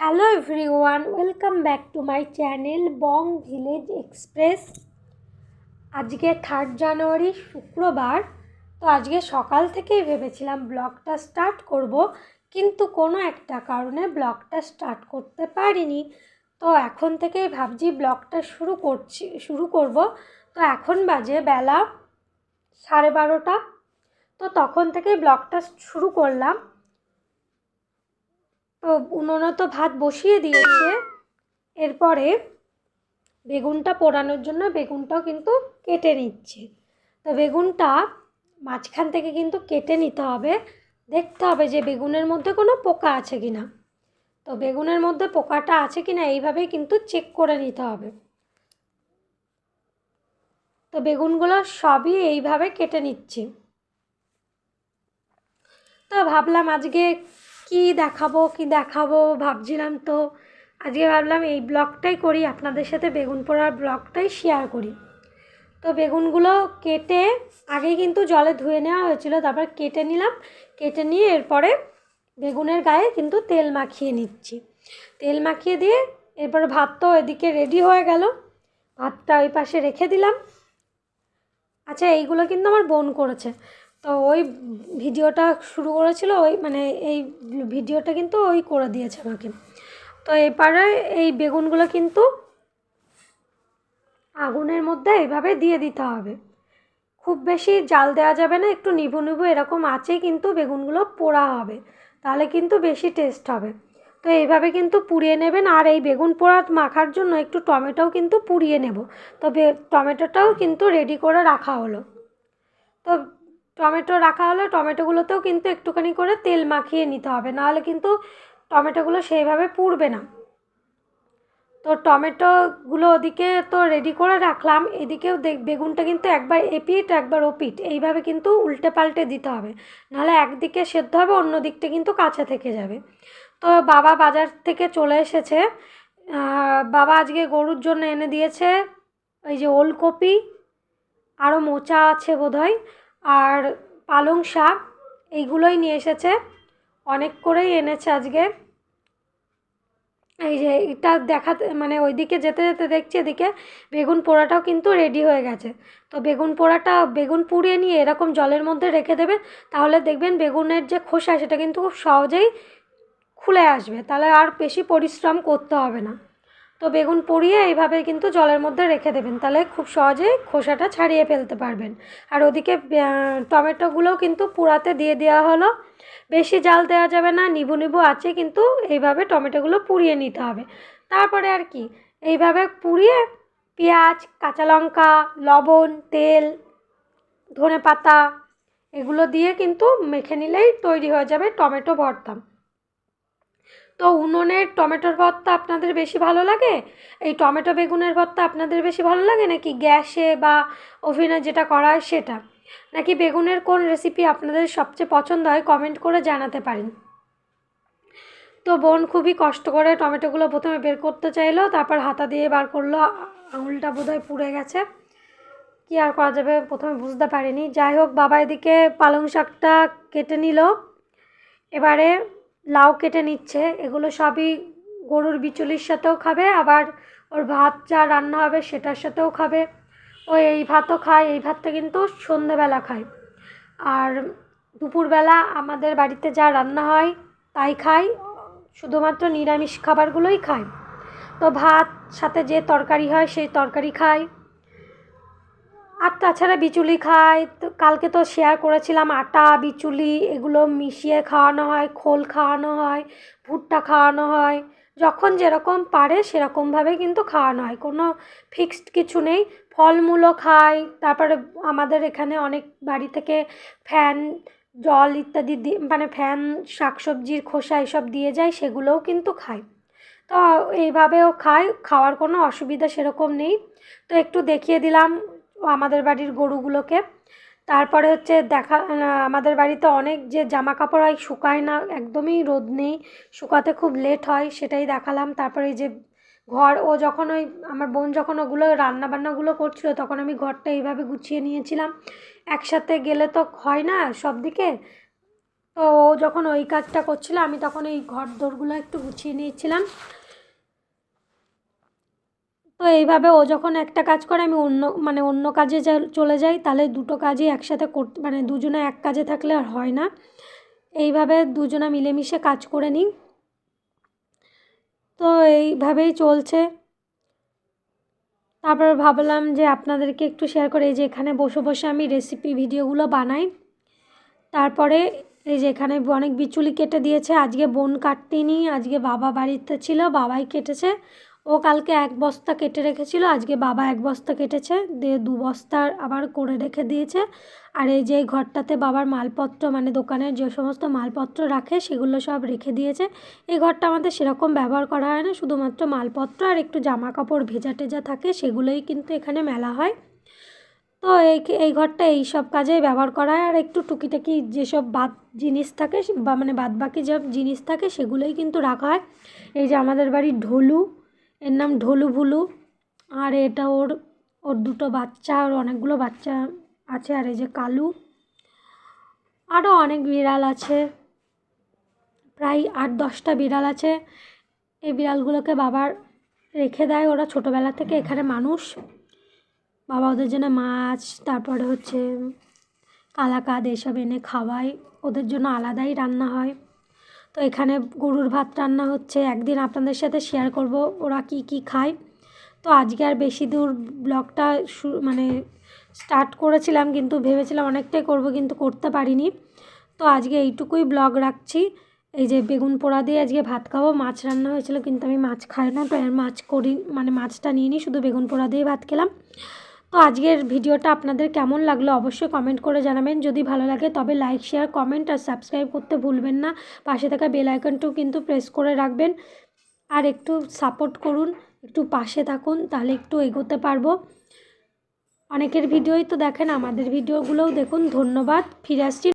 Hello everyone welcome back to my channel Bong village express আজকে third January শুক্রবার। তো আজকে সকাল থেকেই ভেবেছিলাম ব্লগটা স্টার্ট করব, কিন্তু কোনো একটা কারণে ব্লগটা স্টার্ট করতে পারিনি। তো এখন থেকেই ভাবছি ব্লগটা শুরু করছি, শুরু করব। তো এখন বাজে বেলা সাড়ে বারোটা। তো তখন থেকেই ব্লগটা শুরু করলাম। তো উনুনে তো ভাত বসিয়ে দিয়েছে। এরপরে বেগুনটা পোড়ানোর জন্য বেগুনটাও কিন্তু কেটে নিচ্ছে। তো বেগুনটা মাঝখান থেকে কিন্তু কেটে নিতে হবে। দেখতে হবে যে বেগুনের মধ্যে কোনো পোকা আছে কি না তো বেগুনের মধ্যে পোকাটা আছে কি না এইভাবেই কিন্তু চেক করে নিতে হবে। তো বেগুনগুলো সবই এইভাবে কেটে নিচ্ছি। তো ভাবলাম আজকে কি দেখাবো কি দেখাবো ভাবছিলাম তো। আজকে ভাবলাম এই ব্লগটাই করি, আপনাদের সাথে বেগুন পোড়ার ব্লগটাই শেয়ার করি। তো বেগুনগুলো কেটে আগেই কিন্তু জলে ধুয়ে নেওয়া হয়েছিল, তারপর কেটে নিলাম, কেটে নিয়ে এরপরে বেগুনের গায়ে কিন্তু তেল মাখিয়ে নিচ্ছি। তেল মাখিয়ে দিয়ে এরপর ভাত তো এদিকে রেডি হয়ে গেল, ভাতটা ওই পাশে রেখে দিলাম। আচ্ছা এইগুলো কিন্তু আমার বোন করেছে। তো ওই ভিডিওটা শুরু করেছিল, ওই মানে এই ভিডিওটা কিন্তু ওই করে দিয়েছে আমাকে। তো এবারে এই বেগুনগুলো কিন্তু আগুনের মধ্যে এইভাবে দিয়ে দিতে হবে। খুব বেশি জাল দেওয়া যাবে না, একটু নিভু নিভু এরকম আছে কিন্তু বেগুনগুলো পোড়া হবে, তাহলে কিন্তু বেশি টেস্ট হবে। তো এইভাবে কিন্তু পুড়িয়ে নেবেন, আর এই বেগুন পোড়া মাখার জন্য একটু টমেটোও কিন্তু পুড়িয়ে নেব। তো টমেটোটাও কিন্তু রেডি করে রাখা হলো। তো টমেটো রাখা হলে টমেটোগুলোতেও কিন্তু একটুখানি করে তেল মাখিয়ে নিতে হবে। নাহলে কিন্তু টমেটোগুলো সেইভাবে পুড়বে না। তো টমেটোগুলো ওদিকে তো রেডি করে রাখলাম। এদিকেও দেখ, বেগুনটা কিন্তু একবার এপিট একবার ওপিট এইভাবে কিন্তু উল্টে পাল্টে দিতে হবে। নাহলে একদিকে সেদ্ধ হবে, অন্য দিকটা কিন্তু কাঁচা থেকে যাবে। তো বাবা বাজার থেকে চলে এসেছে। বাবা আজকে গরুর জন্য এনে দিয়েছে ওই যে ওলকপি আরও মোচা আছে বোধহয়। আর পালং শাক এইগুলোই নিয়ে এসেছে। অনেক করেই এনেছে আজকে। এই যে এটা দেখাতে মানে ওইদিকে যেতে যেতে দেখছি এদিকে বেগুন পোড়াটাও কিন্তু রেডি হয়ে গেছে। তো বেগুন পোড়াটা, বেগুন পুড়িয়ে নিয়ে এরকম জলের মধ্যে রেখে দেবেন তাহলে দেখবেন বেগুনের যে খোসা, সেটা কিন্তু খুব সহজেই খুলে আসবে। তাহলে আর বেশি পরিশ্রম করতে হবে না। তো বেগুন পুড়িয়ে এইভাবে কিন্তু জলের মধ্যে রেখে দেবেন। তাহলে খুব সহজেই খোসাটা ছাড়িয়ে ফেলতে পারবেন। আর ওদিকে টমেটোগুলোও কিন্তু পোড়াতে দিয়ে দেওয়া হলো। বেশি জাল দেওয়া যাবে না, নিবু নিবু আছে, কিন্তু এইভাবে টমেটোগুলো পুড়িয়ে নিতে হবে। তারপরে আর কি, এইভাবে পুড়িয়ে পেঁয়াজ, কাঁচা লঙ্কা, লবণ, তেল ধনে পাতা এগুলো দিয়ে কিন্তু মেখে নিলেই তৈরি হয়ে যাবে টমেটো ভর্তা। তো উনুনের টমেটোর ভর্তা আপনাদের বেশি ভালো লাগে? এই টমেটো বেগুনের ভর্তা আপনাদের বেশি ভালো লাগে নাকি গ্যাসে বা ওভেনে যেটা করা হয় সেটা? নাকি বেগুনের কোন রেসিপি আপনাদের সবচেয়ে পছন্দ হয় কমেন্ট করে জানাতে পারেন। তো বোন খুবই কষ্ট করে টমেটোগুলো প্রথমে বের করতে চাইলো, তারপর হাতা দিয়ে বার করল, আঙুলটা বোধহয় পুড়ে গেছে। কী আর করা যাবে প্রথমে বুঝতে পারিনি। যাই হোক, বাবা এদিকে পালং শাকটা কেটে নিল। এবারে লাউ কেটে নিচ্ছে, এগুলো সবই গরুর বিচুলির সাথেও খাবে, আবার ওর ভাত যা রান্না হবে সেটার সাথেও খাবে। ও এই ভাতও খায়, এই ভাতটা কিন্তু সন্ধেবেলা খায়। আর দুপুরবেলা আমাদের বাড়িতে যা রান্না হয় তাই খাই শুধুমাত্র নিরামিষ খাবারগুলোই খায়। তো ভাত সাথে যে তরকারি হয় সেই তরকারি খায়। আর তাছাড়া বিচুলি খায় তো কালকে তো শেয়ার করেছিলাম, আটা, বিচুলি এগুলো মিশিয়ে খাওয়ানো হয়, খোল খাওয়ানো হয়, ভুট্টা খাওয়ানো হয়। যখন যেরকম পারে সেরকমভাবে কিন্তু খাওয়ানো হয়। কোনো ফিক্সড কিছু নেই। ফলমূলও খায় তারপরে আমাদের এখানে অনেক বাড়ি থেকে ফ্যান জল ইত্যাদি মানে ফ্যান শাকসবজির খোসা এসব দিয়ে যায়, সেগুলোও কিন্তু খায় তো এইভাবেও খায় খাওয়ার কোনো অসুবিধা সেরকম নেই। তো একটু দেখিয়ে দিলাম আমাদের বাড়ির গরুগুলোকে। তারপরে হচ্ছে দেখা আমাদের বাড়িতে অনেক যে জামা কাপড় হয়, শুকায় না, একদমই রোদ নেই, শুকাতে খুব লেট হয়, সেটাই দেখালাম। তারপরে এই যে ঘর, ও যখন ওই, আমার বোন যখন ওগুলো রান্নাবান্নাগুলো করছিল, তখন আমি ঘরটা এইভাবে গুছিয়ে নিয়েছিলাম। একসাথে গেলে তো হয় না সব দিকে। তো ও যখন ওই কাজটা করছিল, আমি তখন এই ঘর দোরগুলো একটু গুছিয়ে নিয়েছিলাম। তো এইভাবে ও যখন একটা কাজ করে, আমি অন্য মানে অন্য কাজে চলে যাই, তাহলে দুটো কাজই একসাথে করতে মানে দুজনে এক কাজে থাকলে আর হয় না। এইভাবে দুজনে মিলেমিশে কাজ করে নিই। তো এইভাবেই চলছে। তারপর ভাবলাম যে আপনাদেরকে একটু শেয়ার করে, এই যে এখানে বসে বসে আমি রেসিপি ভিডিওগুলো বানাই। তারপরে এই যে এখানে অনেক বিচুলি কেটে দিয়েছে। আজকে বোন কাটতেনি আজকে বাবা বাড়িতে ছিল, বাবাই কেটেছে। ও কালকে এক বস্তা কেটে রেখেছিল, আজকে বাবা এক বস্তা কেটেছে, দিয়ে দু বস্তার আবার করে রেখে দিয়েছে। আর এই যে ঘরটাতে বাবার মালপত্র মানে দোকানের যে সমস্ত মালপত্র রাখে, সেগুলো সব রেখে দিয়েছে। এই ঘরটা আমাদের সেরকম ব্যবহার করা হয় না, শুধুমাত্র মালপত্র আর একটু জামা কাপড় ভেজা টেজা থাকে, সেগুলোই কিন্তু এখানে মেলা হয়। তো এই এই ঘরটা এই সব কাজেই ব্যবহার করা হয়, আর একটু টুকিটাকি যেসব বাদ জিনিস থাকে, বা মানে বাদ বাকি যে জিনিস থাকে, সেগুলোই কিন্তু রাখা হয়। এই যে আমাদের বাড়ির ঢোলু এর নাম ঢোলু ভুলু। আর এটা ওর ওর দুটো বাচ্চা, ওর অনেকগুলো বাচ্চা আছে, আর এই যে কালু। আরও অনেক বিড়াল আছে। প্রায় আট দশটা বিড়াল আছে। এই বিড়ালগুলোকে বাবার রেখে দেয়। ওরা ছোটোবেলা থেকে এখানে মানুষ। বাবা ওদের জন্য মাছ, তারপরে হচ্ছে কালাকাদ, এসব এনে খাওয়ায়। ওদের জন্য আলাদাই রান্না হয়। তো এখানে গরুর ভাত রান্না হচ্ছে। একদিন আপনাদের সাথে শেয়ার করব ওরা কি কি খায়। তো আজকে আর বেশি দূর ব্লগটা মানে স্টার্ট করেছিলাম কিন্তু ভেবেছিলাম অনেকটাই করব কিন্তু করতে পারিনি। তো আজকে এইটুকুই ব্লগ রাখছি। এই যে বেগুন পোড়া দিয়ে আজকে ভাত খাব। মাছ রান্না হয়েছিল কিন্তু আমি মাছ খাই না, তো মাছ করি মানে মাছটা নিয়ে নিই। শুধু বেগুন পোড়া দিয়ে ভাত খেলাম। তো আজকের ভিডিওটা আপনাদের কেমন লাগল অবশ্যই কমেন্ট করে জানাবেন। যদি ভালো লাগে তবে লাইক শেয়ার কমেন্ট আর সাবস্ক্রাইব করতে ভুলবেন না। পাশে থাকা বেল আইকনটাও কিন্তু প্রেস করে রাখবেন। আর একটু সাপোর্ট করুন, একটু পাশে থাকুন, তাহলে একটু এগোতে পারব। অনেকের ভিডিওই তো দেখেন, আমাদের ভিডিওগুলোও দেখুন। ধন্যবাদ। ফিরে আসছি